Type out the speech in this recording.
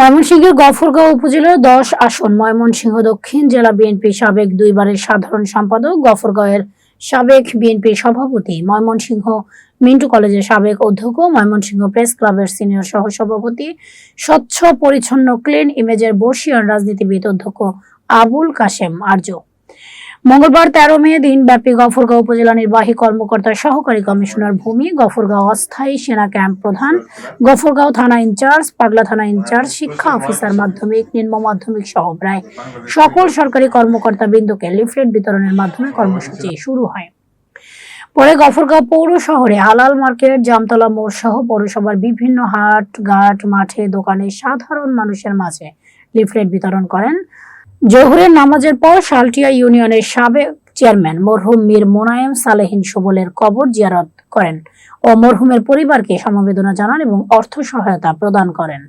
ময়মনসিংহের গফরগাঁও উপজেলার দশ আসন, ময়মনসিংহ দক্ষিণ জেলা বিএনপি সাবেক দুইবারের সাধারণ সম্পাদক, গফরগাঁওয়ের সাবেক বিএনপি সভাপতি, ময়মনসিংহ মিন্টু কলেজের সাবেক অধ্যক্ষ, ময়মনসিংহ প্রেস ক্লাবের সিনিয়র সহ সভাপতি স্বচ্ছ, পরিচ্ছন্ন, ক্লিন ইমেজের বর্ষীয় রাজনীতিবিদ অধ্যক্ষ আবুল কাশেম আর্য মঙ্গলবার তেরো মে দিনব্যাপী গফরগাঁও উপজেলা নির্বাহী কর্মকর্তা সহকারী কমিশনার ভূমি গফরগাঁও অস্থায়ী সেনা ক্যাম্প প্রধান, গফরগাঁও থানা ইনচার্জ, পাগলা থানা ইনচার্জ, শিক্ষা অফিসার মাধ্যমিক, নিম্ন মাধ্যমিক সহ প্রায় সকল সরকারি কর্মকর্তা বৃন্দকে লিফলেট বিতরণের মাধ্যমে কর্মসূচি শুরু হয়। পরে গফরগাঁও পৌর শহরে হালাল মার্কেট, জামতলা মোড় সহ পৌরসভার বিভিন্ন হাট, ঘাট, মাঠে দোকানে সাধারণ মানুষের মাঝে লিফলেট বিতরণ করেন জোহরের নামাজের পর সালটিয়া ইউনিয়নের সাবেক চেয়ারম্যান মরহুম মীর মোনায়েম সালেহিন সুবলের কবর জিয়ারত করেন ও মরহুমের পরিবারকে সমবেদনা জানান এবং অর্থ সহায়তা প্রদান করেন।